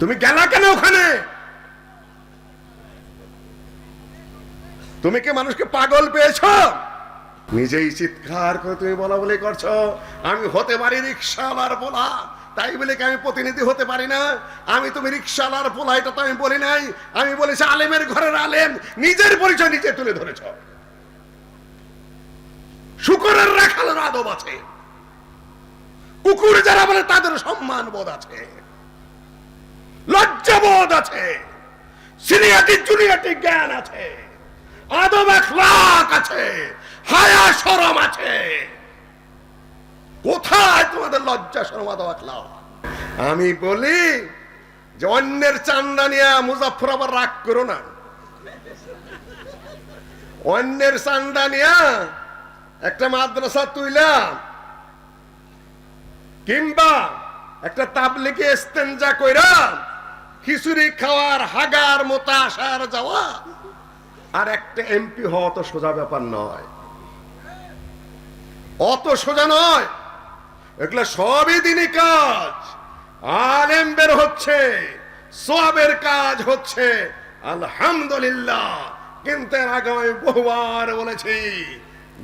তুমি গেলা কেন ওখানে? তুমি কি মানুষকে পাগল পেয়েছ? নিজেই চিৎকার করে তুমি বলা বলে করছ। আমি হতে পারি রিক্সাওয়ালার বলা তাই বলে কি আমি প্রতিনিধি হতে পারি না? আমি তুমি রিক্সাওয়ালার পোলা, এটা তো আমি বলি নাই। আমি বলেছি আলেমের ঘরের আলেম, নিজের পরিচয় নিজে তুলে ধরেছ। শুকরের রাখালের আদব আছে। কুকুর যারা বলে তাদের সম্মান বোধ আছে। লজ্জাবোধ আছে, সিনিয়রটি, জুনিয়রটি জ্ঞান আছে আদম এখলাক আছে, হায়া শরম আছে। কোথায় তোমাদের লজ্জা শরম আদব এখলাক আমি বলি যে অন্যের চান্দা নিয়ে মুজাফর আবার রাগ করো না। অন্যের চান্দা নিয়ে একটা মাদ্রাসা তুইলাম কিংবা একটা তাবলিকে ইস্তেঞ্জা কইরা খিচুড়ি খাওয়ার হাগার মতো আসার যাওয়া। আর একটা এমপি হওয়া তো সোজা ব্যাপার নয়। অত সোজা নয়। এগুলো সবই দিনই কাজ। আলেম বের হচ্ছে সবের কাজ হচ্ছে, আলহামদুলিল্লাহ। কিন্তু এর আগে আমি বহুবার বলেছি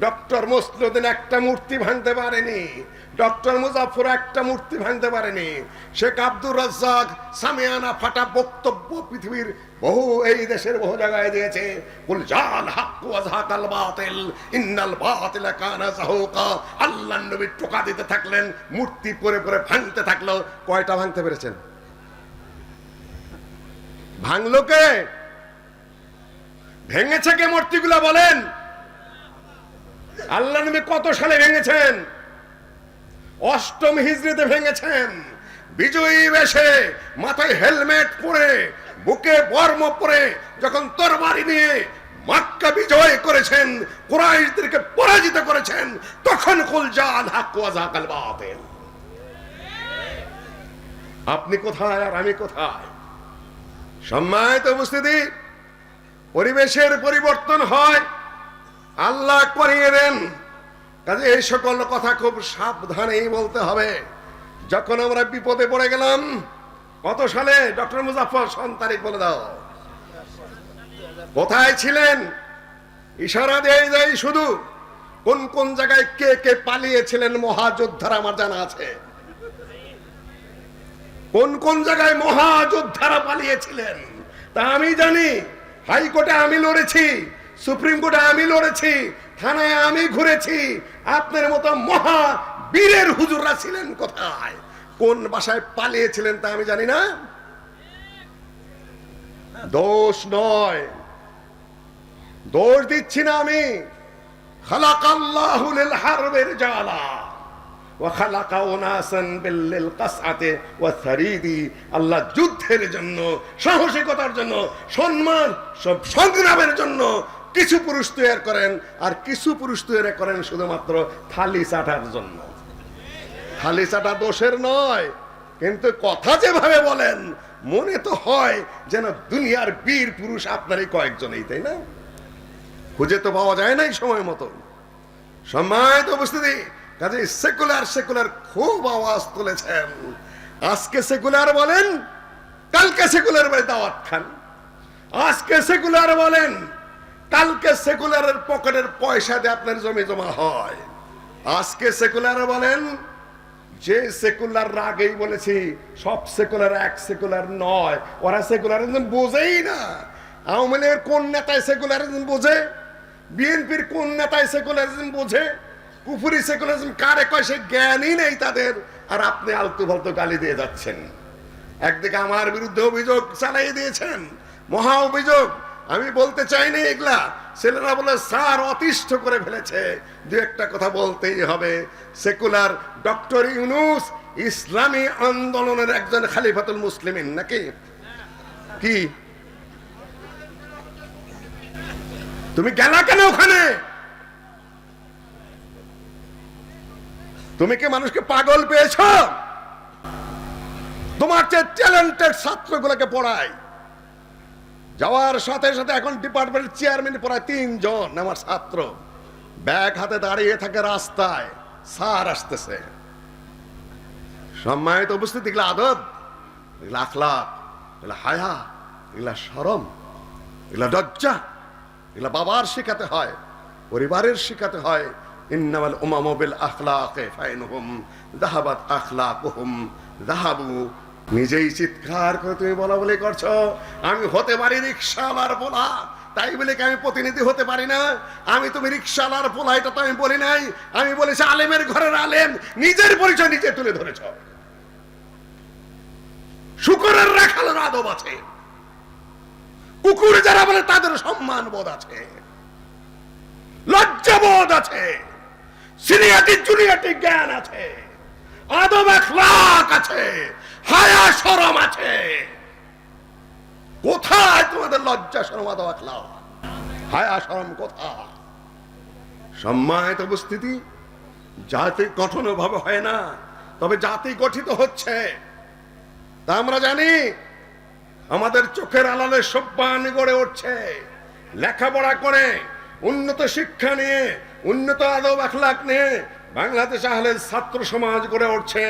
ডক্টর মুসলুদ্দিন একটা মূর্তি ভাঙতে পারেনি। ডক্টর মুজাফর একটা মূর্তি ভাঙতে পারেনি। শেখ আব্দুর রাজ্জাক, সামিয়ানা ফাটা বক্তব্য পৃথিবীর বহু, এই দেশের বহু জায়গায় দিয়েছে। কুল জাল হাক্ক ওয়া যাহাকাল বাতিল, ইন্নাল বাতিলা কানা যাহুকা আল্লাহর নবী টোকা দিতে থাকলেন, মূর্তি পরে পরে ভাঙতে থাকল। কয়টা ভাঙতে পেরেছেন? ভাঙলো কে? ভেঙেছে কে মূর্তিগুলা বলেন? আল্লাহ নবী কত সালে ভেঙেছেন? অষ্টম হিজড়িতে ভেঙেছেন। বিজয়ী বেশে মাথায় হেলমেট পরে, বুকে বর্ম পরে যখন তরবারি নিয়ে মাক্কা বিজয় করেছেন, কুরাইশদেরকে পরাজিত করেছেন, তখন কুল জাল হাক্কু আযাকাল বাতিল। আপনি কোথায় আর আমি কোথায়? সম্মানিত উপস্থিতি, পরিবেশের পরিবর্তন হয় আল্লাহ করিয়ে দেন। কাজে এই সকল কথা খুব সাবধানেই বলতে হবে। যখন আমরা বিপদে পড়ে গেলাম, কত সালে ডক্টর মুজাফর সন তারিখ বলে দাও। কোথায় ছিলেন? ইশারা দেয় দেয় শুধু। কোন কোন জায়গায় কে কে পালিয়েছিলেন মহাযোদ্ধারা আমার জানা আছে। কোন কোন জায়গায় মহাযোদ্ধারা পালিয়েছিলেন, তা আমি জানি। হাইকোর্টে আমি লড়েছি। সুপ্রিম কোর্টে আমি লড়েছি থানায় আমি ঘুরেছি আপনার মতো মহা বীরের হুজুররা ছিলেন কোথায় কোন বাসায় পালিয়েছিলেন তা আমি জানি না দোষ নয় দোষ দিচ্ছি না আমি খালাকাল্লাহু লিল হারবের জালা وخلق أناسا بالقصعة والثريد আল্লাহ যুদ্ধের জন্য সাহসিকতার জন্য সম্মান সব সংগ্রামের জন্য কিছু পুরুষ তৈরি করেন আর কিছু পুরুষ তৈরি করেন শুধুমাত্র থালি চাটার জন্য। থালি চাটা দোষের নয়, কিন্তু কথা যেভাবে বলেন, মনে তো হয় যেন দুনিয়ার বীর পুরুষ আপনারই কয়েকজনই, তাই না? খুঁজে তো পাওয়া যায় নাই সময় মতো। সময় সম্মানিত উপস্থিতি, কাজে সেকুলার সেকুলার খুব আওয়াজ তুলেছেন। আজকে সেকুলার বলেন, কালকে সেকুলার বলে দাওয়াত খান। আজকে সেকুলার বলেন কালকে সেকুলারের পকেটের পয়সা দিয়ে আপনার জমি জমা হয়। আজকে সেকুলার বলেন, যে সেকুলার আগেই বলেছি, সব সেকুলার এক সেকুলার নয়। ওরা সেকুলারিজম বোঝেই না। আওয়ামী লীগের কোন নেতায় সেকুলারিজম বোঝে? বিএনপির কোন নেতায় সেকুলারিজম বোঝে? কুফুরি সেকুলারিজম কারে কয়? সে জ্ঞানই নেই তাদের। আর আপনি আলতু ফালতু গালি দিয়ে যাচ্ছেন। একদিকে আমার বিরুদ্ধে অভিযোগ চালাই দিয়েছেন, মহা অভিযোগ। আমি বলতে চাইনি এগুলা। ছেলেরা বলে, স্যার, অতিষ্ঠ করে ফেলেছে। দু একটা কথা বলতেই হবে। সেকুলার ডক্টর ইউনুস ইসলামী আন্দোলনের একজন খালিফাতুল মুসলিমিন নাকি? কি? তুমি গেলা কেন ওখানে? তুমি কি মানুষকে পাগল পেয়েছ? তোমার যে ট্যালেন্টেড ছাত্রগুলোকে পড়ায় যাওয়ার সাথে সাথে এখন ডিপার্টমেন্টের চেয়ারম্যান পড়ায় তিনজন, আমার ছাত্র। ব্যাগ হাতে দাঁড়িয়ে থাকে রাস্তায়, স্যার আসতেছে। সম্মানিত উপস্থিতি, এগুলো আদব, এগুলো আখলাখ এগুলা হায়া, এগুলা সরম, এগুলা লজ্জা, এগুলা বাবার শেখাতে হয়, পরিবারের শেখাতে হয়। ইন্নামাল উমামু বিল আখলাকে ফাইনহুম যাহাবাত আখলাকুহুম যাহাবু নিজেই চিৎকার করে তুমি বলা বলে করছ? আমি হতে পারি রিক্সাওয়ালার বলা তাই বলে আমি প্রতিনিধি হতে পারি না? আমি তুমি রিক্সাওয়ালার পোলা, এটা তো আমি বলি নাই। আমি বলেছি আলেমের ঘরের আলেম, নিজের পরিচয় নিজে তুলে ধরেছ। শুকরের রাখালের আদব আছে। কুকুর যারা বলে তাদের সম্মান বোধ আছে। লজ্জাবোধ আছে। সিনিয়রিটি, জুনিয়রিটি জ্ঞান আছে। আদব আখলাক আছে। হায়া শরম আছে। কোথায় তোমাদের লজ্জা শরম আখলাক হায়া শরম কোথায়? সম্মানিত উপস্থিতি, জাতি গঠন ভাবে হয় না, তবে জাতি গঠিত হচ্ছে। তা আমরা জানি, আমাদের চোখের আলালে সভ্যান গড়ে উঠছে। লেখাপড়া করে, উন্নত শিক্ষা নিয়ে, উন্নত আদব আখলাক নিয়ে বাংলাদেশ আহলে ছাত্র সমাজ গড়ে উঠছে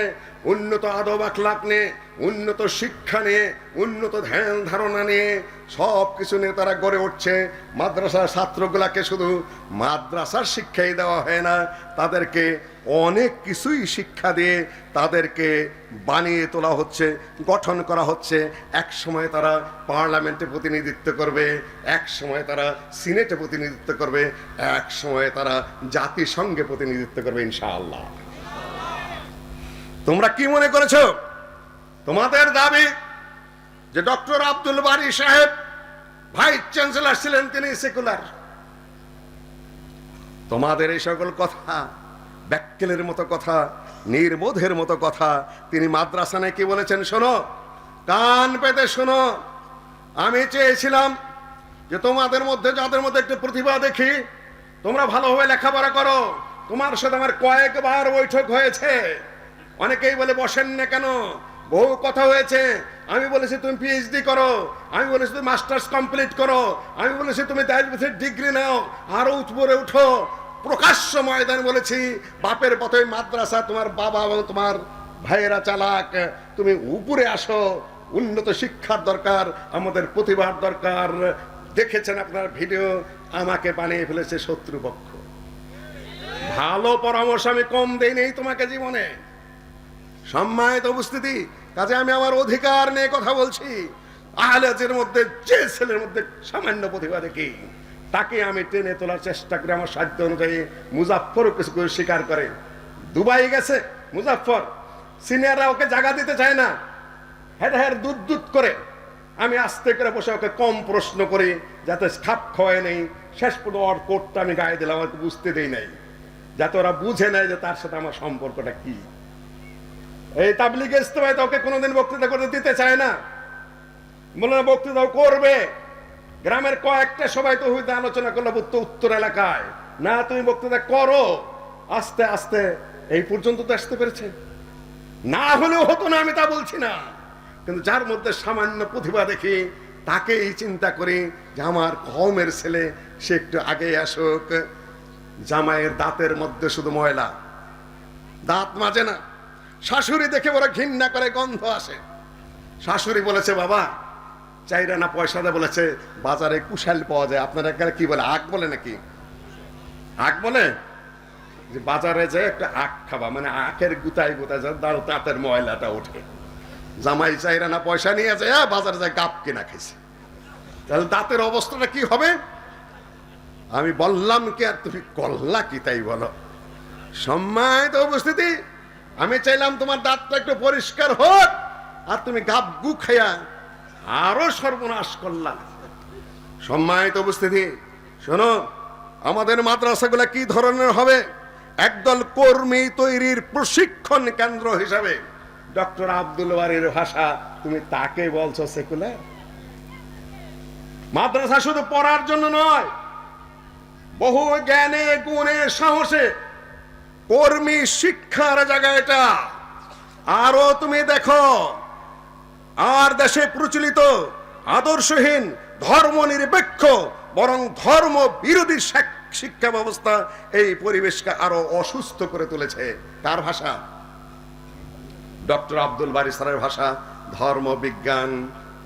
উন্নত আদব আখলাক নিয়ে, উন্নত শিক্ষা নিয়ে, উন্নত ধ্যান ধারণা নিয়ে সব কিছু নিয়ে তারা গড়ে উঠছে। মাদ্রাসার ছাত্রগুলাকে শুধু মাদ্রাসার শিক্ষাই দেওয়া হয় না, তাদেরকে অনেক কিছুই শিক্ষা দিয়ে তাদেরকে বানিয়ে তোলা হচ্ছে, গঠন করা হচ্ছে। এক সময় তারা পার্লামেন্টে প্রতিনিধিত্ব করবে, এক সময় তারা সিনেটে প্রতিনিধিত্ব করবে, এক সময় তারা জাতিসংঘে প্রতিনিধিত্ব করবে, ইনশাআল্লাহ। তোমরা কি মনে করেছ? তোমাদের দাবি যে ডক্টর আব্দুল বারি সাহেব ভাইস চ্যান্সেলর ছিলেন তিনি সেকুলার। তোমাদের এই সকল কথা, ব্যাক্কেলের মতো কথা, নির্বোধের মতো কথা তিনি মাদ্রাসানে কি বলেছেন শোনো, কান পেতে শোনো। আমি চেয়েছিলাম যে তোমাদের মধ্যে, যাদের মধ্যে একটু প্রতিভা দেখি, তোমরা ভালোভাবে লেখাপড়া করো। তোমার সাথে আমার কয়েকবার বৈঠক হয়েছে। অনেকেই বলে বসেন না কেন? বহু কথা হয়েছে। আমি বলেছি, তুমি পিএইচডি করো। আমি বলেছি, তুমি মাস্টার্স কমপ্লিট করো। আমি বলেছি, তুমি ডায়াবেটিসের ডিগ্রি নাও। আরও উপরে উঠো। প্রকাশ্য ময়দান বলেছি, বাপের পথে মাদ্রাসা তোমার বাবা এবং তোমার ভাইয়েরা চালাক। তুমি উপরে আসো। উন্নত শিক্ষার দরকার, আমাদের প্রতিভার দরকার। দেখেছেন আপনার ভিডিও? আমাকে বানিয়ে ফেলেছে শত্রুপক্ষ। ভালো পরামর্শ আমি কম দেই নেই তোমাকে জীবনে। সম্মানিত উপস্থিতি কাজে আমি আমার অধিকার নিয়ে কথা বলছি। আহলাজের মধ্যে, যে ছেলের মধ্যে সামান্য প্রতিভা দেখি তাকে আমি টেনে তোলার চেষ্টা করি আমার সাধ্য অনুযায়ী। মুজাফর কিছু করে স্বীকার করে। দুবাই গেছে মুজাফর সিনিয়ররা ওকে জায়গা দিতে চায় না। হ্যাঁ হ্যাঁ দুধ দুধ করে। আমি আস্তে করে বসে ওকে কম প্রশ্ন করি, যাতে খাপ খাওয়ায় নেই। শেষ পর্যন্ত ওর কোটটা আমি গায়ে দিলাম হয়তো বুঝতে দেই নাই। যাতে ওরা বুঝে নেয় যে তার সাথে আমার সম্পর্কটা কি। এই তাবলিগ ইস্তেমায় তো ওকে কোনোদিন বক্তৃতা করতে দিতে চায় না। বলে না বক্তৃতাও করবে। গ্রামের কয়েকটা সবাই তো হইতে আলোচনা করল উত্তর এলাকায়। না, তুমি বক্তৃতা করো। আস্তে আস্তে এই পর্যন্ত তো আসতে পেরেছে। না হলেও হতো না, আমি তা বলছি না। কিন্তু যার মধ্যে সামান্য প্রতিভা দেখি তাকে এই চিন্তা করি যে আমার কমের ছেলে, সে একটু আগে আসুক। জামাইয়ের দাঁতের মধ্যে শুধু ময়লা। দাঁত মাজে না। শাশুড়ি দেখে ওরা ঘৃণা করে, গন্ধ আসে। শাশুড়ি বলেছে, বাবা, চাইরা না পয়সা দেয় বলেছে, বাজারে কুশাল পাওয়া যায়। আপনারা এখানে কি বলে আখ বলে নাকি? আখ বলে? যে বাজারে যে একটা আখ খাবা মানে আখের গুতায় গুতায় যা দাঁড় তাঁতের ময়লাটা ওঠে। জামাই চাইরা না পয়সা নিয়ে যায় বাজারে যায় গাপ কিনা খেয়েছে তাহলে দাঁতের অবস্থাটা কি হবে? আমি বললাম কি, আর তুমি করলা কি তাই বলো? সম্মানিত উপস্থিতি আমি চাইলাম তোমার দাঁতটা একটু পরিষ্কার হোক, আর তুমি গাপ গু খাইয়া আরও সর্বনাশ করলাম সম্মানিত উপস্থিতি, শোনো, আমাদের মাদ্রাসাগুলো কি ধরনের হবে? একদল কর্মী তৈরির প্রশিক্ষণ কেন্দ্র হিসাবে। ডক্টর আব্দুল বাড়ির ভাষা তুমি তাকে বলছো সেকুলার মাদ্রাসা শুধু পড়ার জন্য নয়, বহু জ্ঞানে, গুণে, সাহসে কর্মী শিক্ষার জায়গা এটা। আরও তুমি দেখো, আর দেশে প্রচলিত, আদর্শহীন ধর্ম নিরপেক্ষ বরং ধর্ম বিরোধী শিক্ষা ব্যবস্থা এই পরিবেশকে আরও অসুস্থ করে তুলেছে। কার ভাষা? ডক্টর আব্দুল বারি স্যারের ভাষা ধর্ম বিজ্ঞান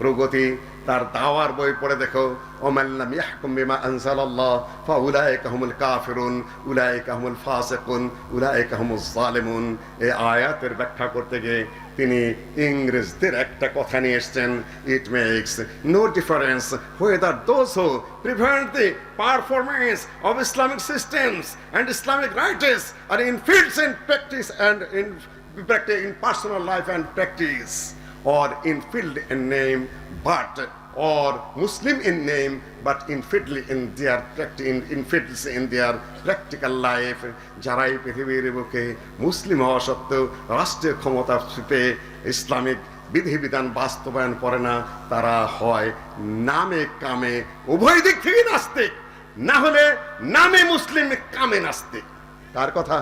প্রগতি তার দাওয়ার বই পড়ে দেখো। ওমাল্লাম ইয়াহকুম বিমা আনজালাল্লাহ ফাউলাইকাহুমুল কাফিরুন উলাইকাহুমুল ফাসিকুন উলাইকাহুমুস সালিমুন এই আয়াতের ব্যাখ্যা করতে গিয়ে তিনি ইংরেজদের একটা কথা it makes no difference whether those who prefer the performance of Islamic systems and Islamic rights R in fields practice and in in personal life and practice or in field in name, but, or Muslim in name, but infidel in their practice in infidels in their practical life. যারা এই পৃথিবীর বুকে মুসলিম হওয়া সত্ত্বেও রাষ্ট্রীয় ক্ষমতা পেয়ে Islamic বিধিবিধান বাস্তবায়ন করে না, তারা হয় নামে কামে উভয় দিক থেকে নাস্তিক। না হলে নামে মুসলিম কামে নাস্তিক। তার কথা